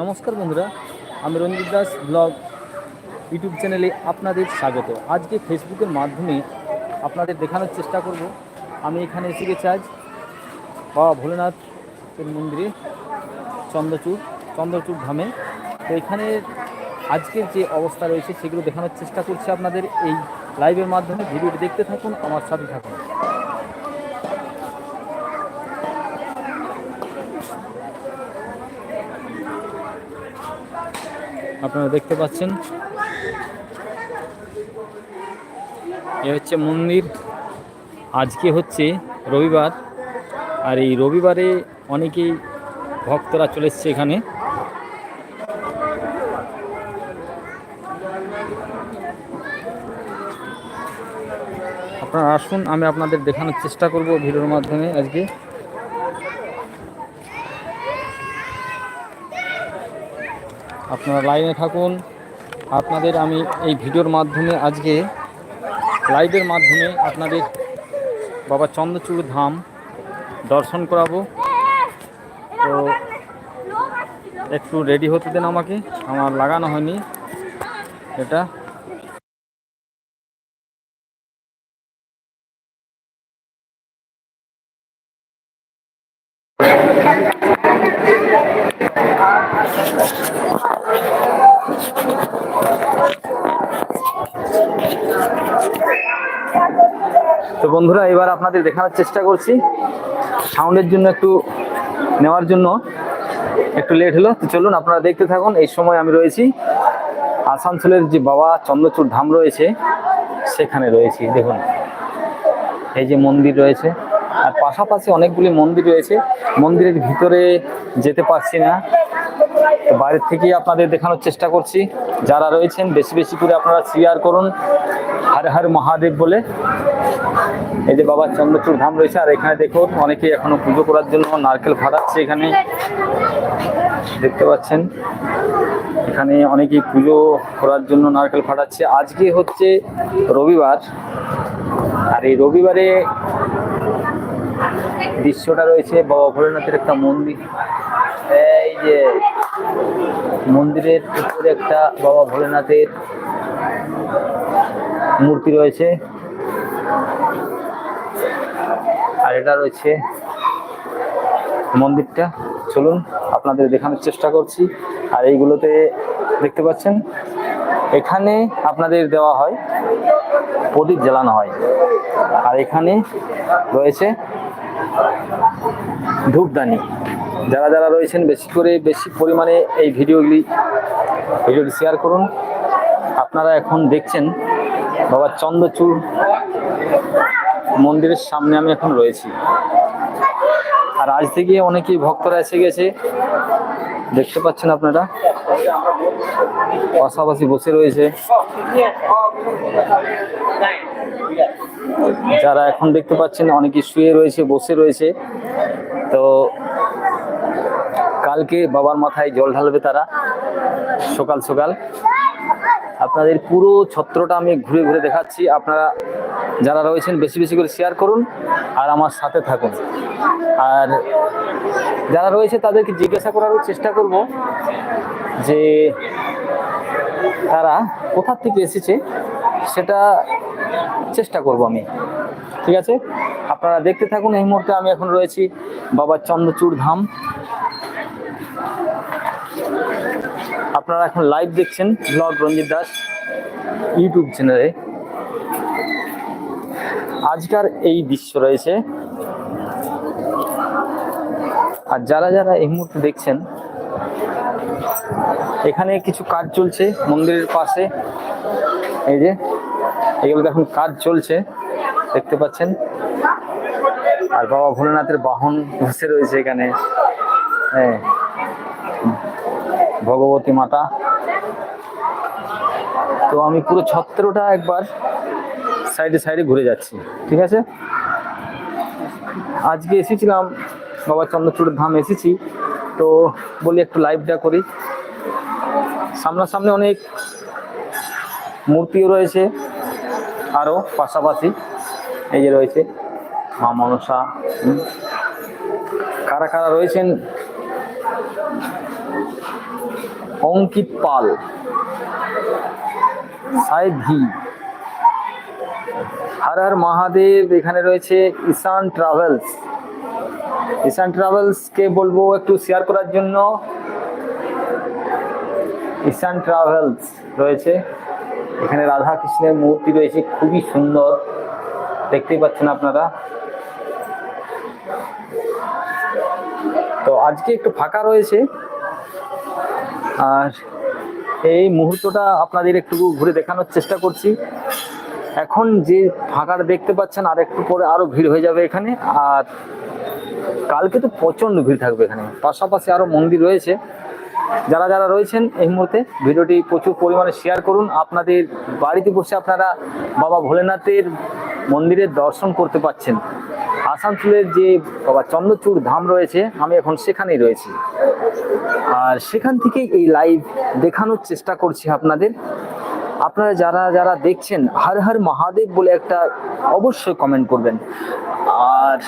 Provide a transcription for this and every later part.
নমস্কার বন্ধুরা, আমি রঞ্জিত দাস ব্লগ ইউটিউব চ্যানেলে আপনাদের স্বাগত। আজকে ফেসবুকের মাধ্যমে আপনাদের দেখানোর চেষ্টা করব। আমি এখানে এসে গেছি আজ বাবা ভোলেনাথের মন্দিরে, চন্দ্রচূড় চন্দ্রচূড় ধামে। তো এখানে আজকের যে অবস্থা রয়েছে, সেগুলো দেখানোর চেষ্টা করছি আপনাদের। এই লাইভের মাধ্যমে ভিডিওটি দেখতে থাকুন, আমার সাথে থাকুন। আপনারা দেখতে পাচ্ছেন। এ হচ্ছে মন্দির। আজকে হচ্ছে রবিবার। আর এই রবিবারে অনেকেই ভক্তরা চলে এসছে এখানে। আপনারা আসুন, আমি আপনাদের দেখানোর চেষ্টা করব ভিডিওর মাধ্যমে আজকে। আপনারা লাইনে থাকুন। আপনাদের আমি এই ভিডিওর মাধ্যমে আজকে, লাইভের মাধ্যমে আপনাদের বাবা চন্দ্রচূড় ধাম দর্শন করাবো। তো একটু রেডি হতে দেন আমাকে। আমার লাগানো হয়নি এটা। তো বন্ধুরা, এবার আপনাদের দেখানোর চেষ্টা করছি। সাউন্ডের জন্য একটু নেওয়ার জন্য একটু লেট হলো। তো চলুন, আপনারা দেখতে থাকুন। এই সময় আমি রয়েছি। আসানসোলের যে বাবা চন্দ্রচূড় ধাম রয়েছে, সেখানে রয়েছি। দেখুন, এই যে মন্দির রয়েছে। আর পাশাপাশি অনেকগুলি মন্দির রয়েছে। মন্দিরের ভিতরে যেতে পারছি না। তো বাইরের থেকেই আপনাদের দেখানোর চেষ্টা করছি। যারা রয়েছেন, বেশি বেশি করে আপনারা শেয়ার করুন। হর হর মহাদেব বলে। এই যে বাবা চন্দ্রচূড় ধাম রয়েছে, আর এখানে দেখুন অনেকে এখনও পুজো করার জন্য নারকেল ফাটাচ্ছে এখানে। দেখতে পাচ্ছেন? এখানে অনেকেই পুজো করার জন্য নারকেল ফাটাচ্ছে। আজকে হচ্ছে রবিবার, আর এই রবিবারে দৃশ্যটা রয়েছে বাবা ভোলেনাথের একটা মন্দির। এই যে মন্দিরের উপরে একটা বাবা ভোলেনাথের মূর্তি রয়েছে। আর এটা রয়েছে মন্দিরটা। চলুন আপনাদের দেখানোর চেষ্টা করছি। আর এইগুলোতে দেখতে পাচ্ছেন, এখানে আপনাদের দেওয়া হয়, প্রদীপ জ্বালানো হয়। আর এখানে রয়েছে ধূপদানি। যারা যারা রয়েছেন, বেশি করে বেশি পরিমাণে এই ভিডিওগুলি, ভিডিওটি শেয়ার করুন। আপনারা এখন দেখছেন বাবা চন্দ্রচূড় মন্দিরের সামনে আমি এখন রয়েছি। আর আজ থেকে অনেকেই ভক্তরা এসে গেছে। দেখতে পাচ্ছেন আপনারা? পাশাপাশি বসে রয়েছে। যারা এখন দেখতে পাচ্ছেন অনেকে শুয়ে রয়েছে, বসে রয়েছে। তো কালকে বাবার মাথায় জল ঢালবে তারা, সকাল সকাল। আপনাদের পুরো ছত্রটা আমি ঘুরে ঘুরে দেখাচ্ছি। আপনারা যারা রয়েছেন, বেশি বেশি করে শেয়ার করুন আর আমার সাথে থাকুন। আর যারা রয়েছে, তাদেরকে জিজ্ঞাসা করারও চেষ্টা করব যে তারা কোথার থেকে এসেছে, সেটা চেষ্টা করব আমি। ঠিক আছে? আপনারা দেখতে থাকুন, এই মুহূর্তে আমি এখন রয়েছি বাবা চন্দ্রচূড় ধাম আপনারা এখন লাইভ দেখছেন ব্লগ রঞ্জিত দাস ইউটিউব চ্যানেলে আজকার এই দৃশ্য রয়েছে। আর যারা যারা এই মুহূর্তে দেখছেন, এখানে কিছু কাজ চলছে মন্দিরের পাশে। এই যে এগুলো এখন কাজ চলছে, দেখতে পাচ্ছেন। আর বাবা ভোলেনাথের বাহন বসে রয়েছে এখানে। হ্যাঁ। ভগবতী মাতা। তো আমি পুরো ছত্রটা একবার সাইডে সাইডে ঘুরে যাচ্ছি, ঠিক আছে? আজকে এসেছিলাম বাবা চন্দ্রচূড়ের ধাম এসেছি। তো বলি একটু লাইভটা করি। সামনাসামনি অনেক মূর্তিও রয়েছে আরও পাশাপাশি। এই যে রয়েছে মা মনসা কারা কারা রয়েছেন অঙ্কিত পাল। সাহেব ঘি হর হর মহাদেব, এখানে রয়েছে ঈশান ট্রাভেলস। ঈশান ট্রাভেলসকে বলব একটু শেয়ার করার জন্য? ঈশান ট্রাভেলস রয়েছে। এখানে রাধা কৃষ্ণের মূর্তি রয়েছে, খুবই সুন্দর। দেখতেই পাচ্ছেন আপনারা। তো আজকে একটু ফাঁকা রয়েছে। আর এই মুহূর্তটা আপনাদের একটু ঘুরে দেখানোর চেষ্টা করছি। এখন যে ফাঁকাটা দেখতে পাচ্ছেন, আর একটু পরে আরও ভিড় হয়ে যাবে এখানে। আর কালকে তো প্রচণ্ড ভিড় থাকবে এখানে। পাশাপাশি আরও মন্দির রয়েছে। যারা যারা রয়েছেন এই মুহূর্তে, ভিডিওটি প্রচুর পরিমাণে শেয়ার করুন। আপনাদের বাড়িতে বসে আপনারা বাবা ভোলেনাথের মন্দিরের দর্শন করতে পাচ্ছেন। আসানসোলের যে, বাবা চন্দ্রচূড় ধাম রয়েছে, আমি এখন সেখানেই রয়েছি। আর সেখান থেকেই এই লাইভ দেখানোর চেষ্টা করছি আপনাদের। আপনারা যারা যারা দেখছেন, হর হর মহাদেব বলে একটা অবশ্যই কমেন্ট করবেন। আর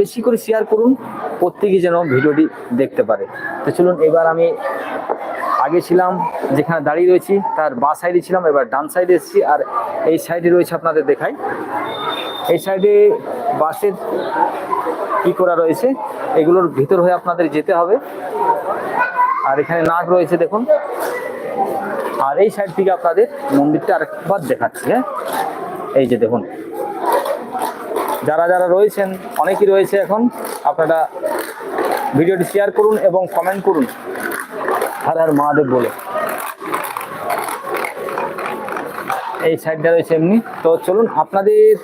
বেশি করে শেয়ার করুন প্রত্যেকে যেন ভিডিওটি দেখতে পারে। তো চলুন, এবার আমি আগে ছিলাম, যেখানে দাঁড়িয়ে রয়েছি, তার বা সাইডে ছিলাম, এবার ডান সাইডে এসেছি, আর এই সাইডে রয়েছে আপনাদের দেখাই। এই সাইডে বাসের কি করা রয়েছে, এগুলোর ভিতর হয়ে আপনাদের যেতে হবে। আর এখানে নাক রয়েছে, দেখুন। আর এই সাইড থেকে আপনাদের মন্দিরটা আরেকবার দেখাচ্ছি হ্যাঁ? এই যে দেখুন। যারা যারা রয়েছেন, অনেকেই রয়েছে এখন, আপনারা ভিডিওটি শেয়ার করুন এবং কমেন্ট করুন। হর হর মহাদেব বলে। এই সাইডটা রয়েছে এমনি। তো চলুন, আপনাদের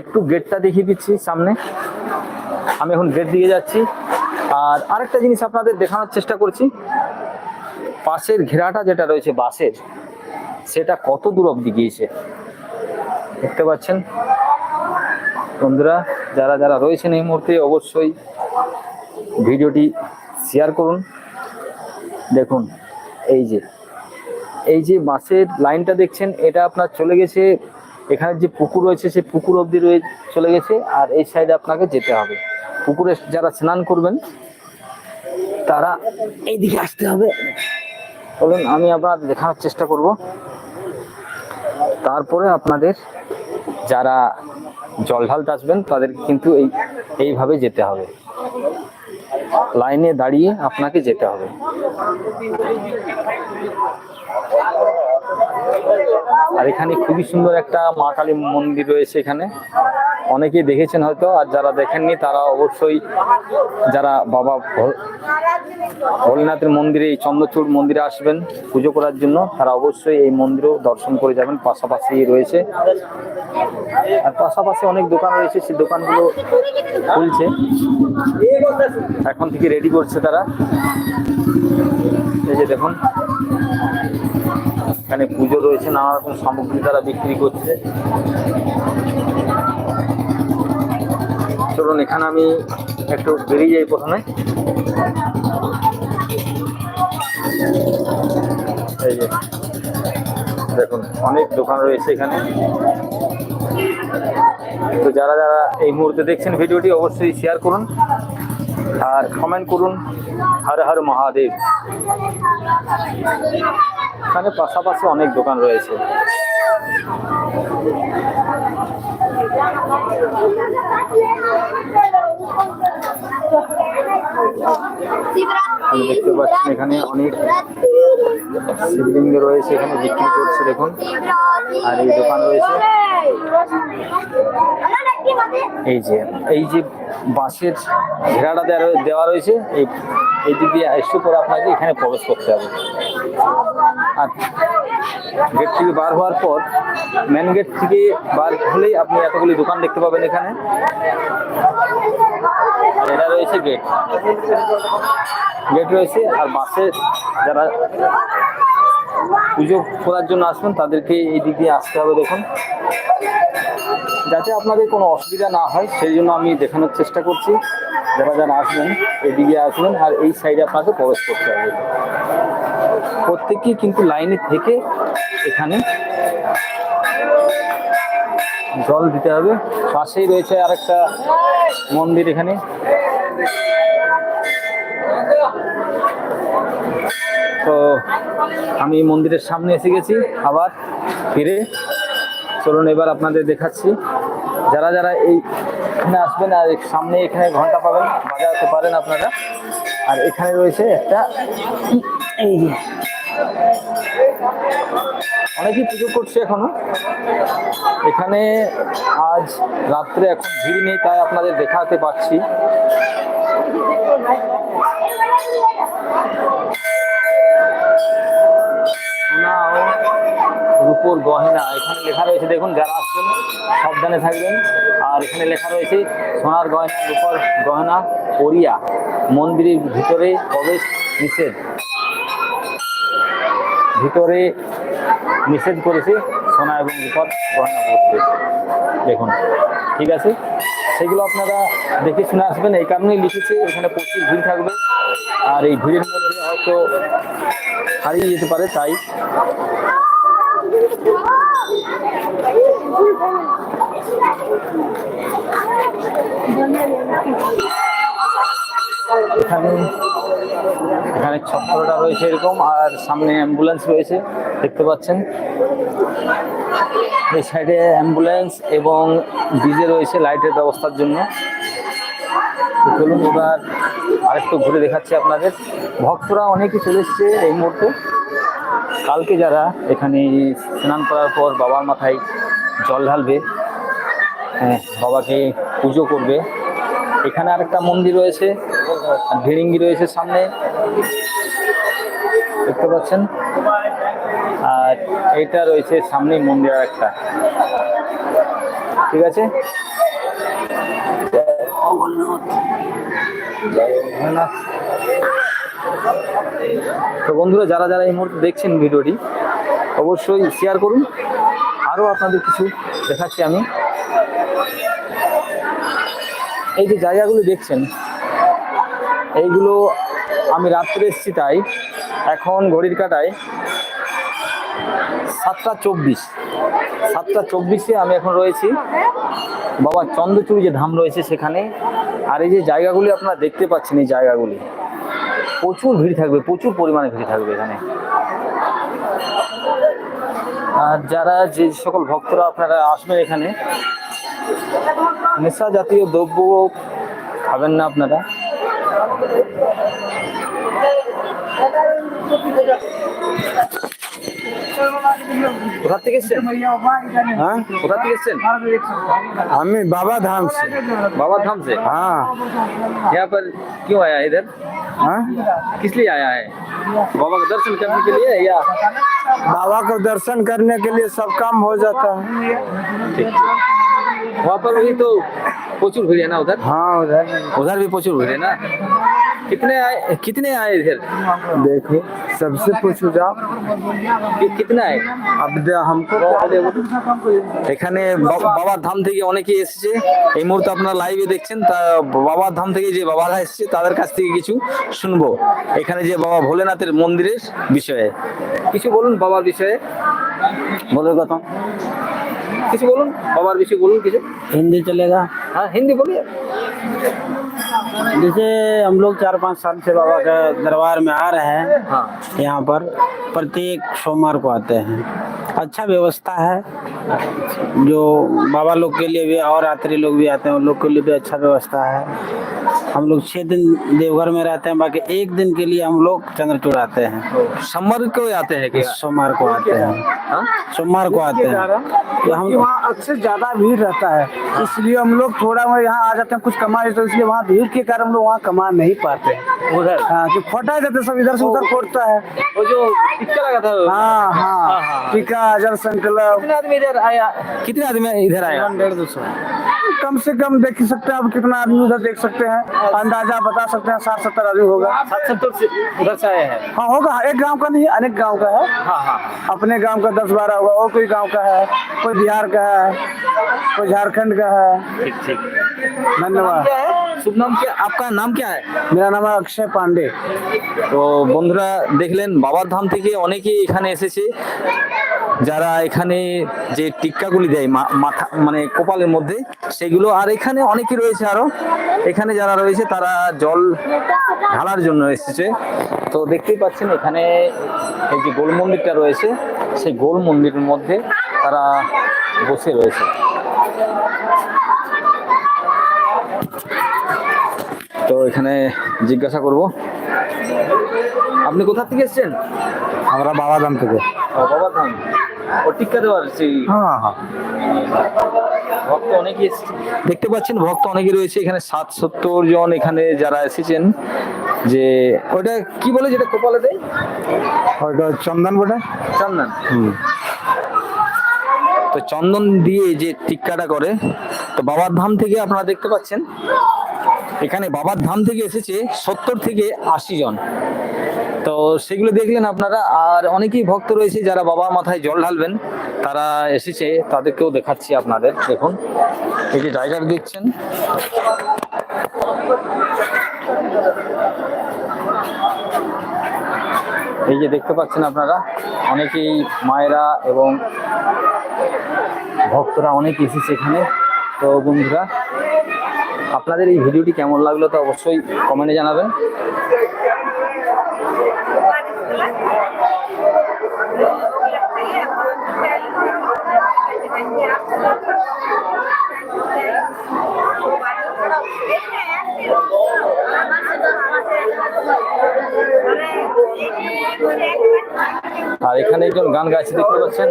একটু গেটটা দেখিয়ে দিচ্ছি সামনে। আমি এখন গেট দিয়ে যাচ্ছি। আর আরেকটা জিনিস আপনাদের দেখানোর চেষ্টা করছি। পাশের ঘেরাটা যেটা রয়েছে, বাসের, সেটা কত দূর অব্দি গিয়েছে? দেখতে পাচ্ছেন? বন্ধুরা, যারা যারা রয়েছেন এই মুহূর্তে, অবশ্যই ভিডিওটি শেয়ার করুন। দেখুন, এই যে এই যে বাসের লাইনটা দেখছেন, এটা আপনার চলে গেছে এখানে যে পুকুর রয়েছে, সেই পুকুর অবধি রয়ে চলে গেছে, আর এই সাইডে আপনাকে যেতে হবে। পুকুরে যারা স্নান করবেন, তারা এইদিকে আসতে হবে। বলুন আমি আবার দেখানোর চেষ্টা করব। তারপরে আপনাদের যারা জল ঢালতে আসবেন, তাদেরকে কিন্তু এই, এইভাবে যেতে হবে। লাইনে দাঁড়িয়ে আপনাকে যেতে হবে। আর এখানে খুবই সুন্দর একটা মা কালী মন্দির রয়েছে এখানে। অনেকেই দেখেছেন হয়তো, আর যারা দেখেননি তারা অবশ্যই, যারা বাবা ভোলেনাথের মন্দিরে, এই চন্দ্রচূড় মন্দিরে আসবেন, পুজো করার জন্য, তারা অবশ্যই এই মন্দিরও দর্শন করে যাবেন, পাশাপাশি রয়েছে। আর পাশাপাশি অনেক দোকান রয়েছে সেই দোকানগুলো খুলছে। এখন থেকে রেডি করছে তারা। এই যে দেখুন, এখানে পুজো রয়েছে নানা রকম সামগ্রী তারা বিক্রি করছে। চলুন, এখানে আমি একটু বেরিয়ে যাই প্রথমে। এই যে, দেখুন, অনেক দোকান রয়েছে এখানে। তো যারা যারা এই মুহূর্তে দেখছেন ভিডিওটি, অবশ্যই শেয়ার করুন আর কমেন্ট করুন। হর হর মহাদেব। এখানে পাশাপাশি অনেক দোকান রয়েছে। দেখতে পাচ্ছি এখানে অনেক শিবলিঙ্গ রয়েছে, এখানে বিক্রি করছে, দেখুন। আর এই দোকান রয়েছে। এই যে এই যে বাঁশের ঘেরাটা দেওয়া রয়ে- দেওয়া রয়েছে। এই এই দিক দিয়ে এসে করে আপনাকে এখানে প্রবেশ করতে হবে। আর গেট থেকে বার হওয়ার পর মেন গেট থেকে বার হলেই আপনি এতগুলি দোকান দেখতে পাবেন এখানে। এটা রয়েছে গেট গেট রয়েছে আর বাসে যারা পুজো করার জন্য আসবেন তাদেরকে এই দিক দিয়ে আসতে হবে দেখুন। যাতে আপনাদের কোনো অসুবিধা না হয়, সেই জন্য আমি দেখানোর চেষ্টা করছি। যারা যারা আসবেন, এদিকে আসবেন আর এই সাইডে আপনাকে প্রবেশ করতে হবে। প্রত্যেকেই কিন্তু লাইনে থেকে এখানে জল দিতে হবে। পাশেই রয়েছে আরেকটা মন্দির এখানে। তো আমি মন্দিরের সামনে এসে গেছি, আবার ফিরে চলুন এবার আপনাদের দেখাচ্ছি। যারা যারা এইখানে আসবেন আর এই সামনে এখানে ঘণ্টা পাবেন বাজাতে পারেন আপনারা। আর এখানে রয়েছে একটা এই অনেকেই পুজো করছে এখনও। এখানে আজ রাত্রে এখন ভিড় নেই, তাই আপনাদের দেখাতে সোনা ও রূপোর গহনা। এখানে লেখা রয়েছে, দেখুন যারা আসবেন সাবধানে থাকবেন। আর এখানে লেখা রয়েছে, সোনার গয়না, রূপর গহনা, পরিয়া, মন্দিরের ভিতরে প্রবেশ নিষেধ। ভিতরে নিষেধ করেছে সোনা এবং রূপর গহনা পরতে। দেখুন, ঠিক আছে? সেগুলো আপনারা দেখে শুনে আসবেন। এই কারণেই লিখেছে, এখানে প্রচুর ভিড় থাকবে। আর এই ভিড়ের মধ্যে হয়তো হারিয়ে যেতে পারে, তাই এখানে এখানে ছত্রটা রয়েছে এরকম, আর সামনে অ্যাম্বুলেন্স রয়েছে, দেখতে পাচ্ছেন। এই সাইডে অ্যাম্বুলেন্স এবং ডিজে রয়েছে লাইটের ব্যবস্থার জন্য। চলুন এবার আরেকটু ঘুরে দেখাচ্ছি আপনাদের। ভক্তরা অনেকে চলে এসছে এই মুহূর্তে। কালকে যারা এখানে স্নান করার পর বাবার মাথায় জল ঢালবে বাবাকে পুজো করবে। এখানে আরেকটা মন্দির রয়েছে, আর ভিড়িঙ্গি রয়েছে সামনে। দেখতে পাচ্ছেন? আর এটা রয়েছে সামনেই মন্দির আর একটা ঠিক আছে? তো বন্ধুরা, যারা যারা এই মুহূর্তে দেখছেন ভিডিওটি, অবশ্যই শেয়ার করুন। আরও আপনাদের কিছু দেখাচ্ছি আমি। এই যে জায়গাগুলো দেখছেন, এইগুলো আমি রাত্রে এসেছি তাই, এখন ঘড়ির কাটায় সাতটা চব্বিশ। সাতটা চব্বিশে আমি এখন রয়েছি। বাবা চন্দ্রচূড়ি যে ধাম রয়েছে সেখানে, আর এই যে জায়গাগুলি আপনারা দেখতে পাচ্ছেন, এই জায়গাগুলি, প্রচুর ভিড় থাকবে, প্রচুর পরিমাণে ভিড় থাকবে এখানে। আর যারা যে সকল ভক্তরা আপনারা আসবেন এখানে নেশা জাতীয় দ্রব্য খাবেন না আপনারা কোথা থেকে এসছেন हाँ কোথা থেকে এসছেন हमें बाबा धाम से बाबा धाम से हाँ यहाँ पर क्यों आया इधर हाँ किस लिए आया है बाबा का दर्शन करने के लिए या बाबा को दर्शन करने के लिए सब काम हो जाता है। वहाँ पर वही तो प्रचुर भीड़ है ना उधर हाँ उधर उधर भी प्रचुर भीड़ है ना कितने आए कितने आए इधर देखो सबसे पूछो जाओ कि, कितने आए अब दे- हमको এখানে বা- বাবার ধাম থেকে অনেকে এসেছে এই মুহূর্তে আপনারা লাইভে দেখছেন তা বাবার ধাম থেকে যে বাবারা এসেছে তাদের কাছ থেকে কিছু শুনবো এখানে যে বাবা ভোলেনাথের মন্দিরের বিষয়ে কিছু বলুন বাবার বিষয়ে বলে কথা কিছু বলুন বাবার বিষয়ে বলুন কিছু हिंदी चलेगा हाँ हिंदी बोलिए जैसे हम लोग चार पाँच साल से बाबा के दरबार में आ रहे हैं हाँ यहाँ पर प्रत्येक सोमवार को आते हैं अच्छा व्यवस्था है जो बाबा लोग के लिए भी और यात्री लोग भी आते हैं उन लोग के लिए भी अच्छा व्यवस्था है हम लोग छः दिन देवघर में रहते हैं बाकी एक दिन के लिए हम लोग चंद्रचूड़ आते हैं। सम्मर को आते हैं सोमवार को आते हैं। हाँ? सोमवार को आते हैं। तो हम वहाँ अक्सर ज़्यादा भीड़ रहता है इसलिए हम लोग थोड़ा वहाँ यहाँ आ जाते हैं कुछ कमा तो इसलिए वहाँ भीड़ के कारण हम लोग वहाँ कमा नहीं पाते। हैं उधर? हाँ कि खोटा जाते सब इधर से उधर फोटता है। वो जो टिक्का लगा था हाँ हाँ, हाँ हाँ। टीका जल संकल्प। कितने आदमी इधर आया? कितने आदमी इधर आया? डेढ़ दो सौ। कम से कम देख ही सकते हैं आप कितना आदमी उधर देख सकते हैं। अंदाज़ा बता सकते हैं साठ सत्तर आदमी होगा। सात सत्तर उधर से आए हैं। हाँ होगा एक गाँव का नहीं अनेक गाँव का है। हाँ हाँ। अपने गाँव का दस बारह होगा और कोई गाँव का है कोई बिहार का है कोई झारखंड का है। ठीक ठीक। धन्यवाद। শুভ নাম কি আপনার নাম কি মেরা নাম অক্ষয় পান্ডে তো বন্ধুরা দেখলেন বাবার ধাম থেকে অনেকেই এখানে এসেছে যারা এখানে যে টিক্কাগুলি দেয় মাথা মানে কপালের মধ্যে, সেগুলো, আর এখানে অনেকে রয়েছে আরও। এখানে যারা রয়েছে, তারা জল ঢালার জন্য এসেছে। তো দেখতেই পাচ্ছেন, এখানে এই যে গোল মন্দিরটা রয়েছে, সেই গোল মন্দিরের মধ্যে তারা বসে রয়েছে। এখানে জিজ্ঞাসা করব। আপনি কোথা থেকে এসেছেন? আমরা বাবাধাম থেকে। বাবাধাম। ও টিক্কা দেওয়ার সেই হ্যাঁ হ্যাঁ। ভক্ত দেখতে পাচ্ছেন ভক্ত অনেকে রয়েছে। এখানে সাত সত্তর জন এখানে যারা এসেছেন যে ওটা কি বলে যেটা কপালে দেয়? ওটা চন্দন বটে। চন্দন। তো চন্দন দিয়ে যে টিক্কাটা করে তো বাবার ধাম থেকে আপনারা দেখতে পাচ্ছেন এখানে বাবার ধাম থেকে এসেছে সত্তর থেকে আশি জন। তো সেগুলো দেখলেন আপনারা, আর অনেকেই ভক্ত রয়েছে যারা বাবার মাথায় জল ঢালবেন, তারা এসেছে, তাদেরকেও দেখাচ্ছি আপনাদের, দেখুন। এই যে দিচ্ছেন এই যে দেখতে পাচ্ছেন আপনারা, অনেকেই মায়েরা এবং ভক্তরা অনেক এসেছে এখানে। তো বন্ধুরা আপনাদের এই ভিডিওটি কেমন লাগল তো অবশ্যই কমেন্টে জানাবেন। আর এখানে একজন গান গাইছে দেখতে পাচ্ছেন?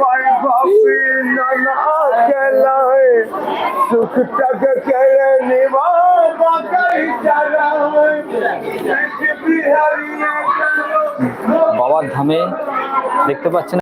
না নানা খেলায় সুখটাকে কেড়ে নিব বাবার ধামে দেখতে পাচ্ছেন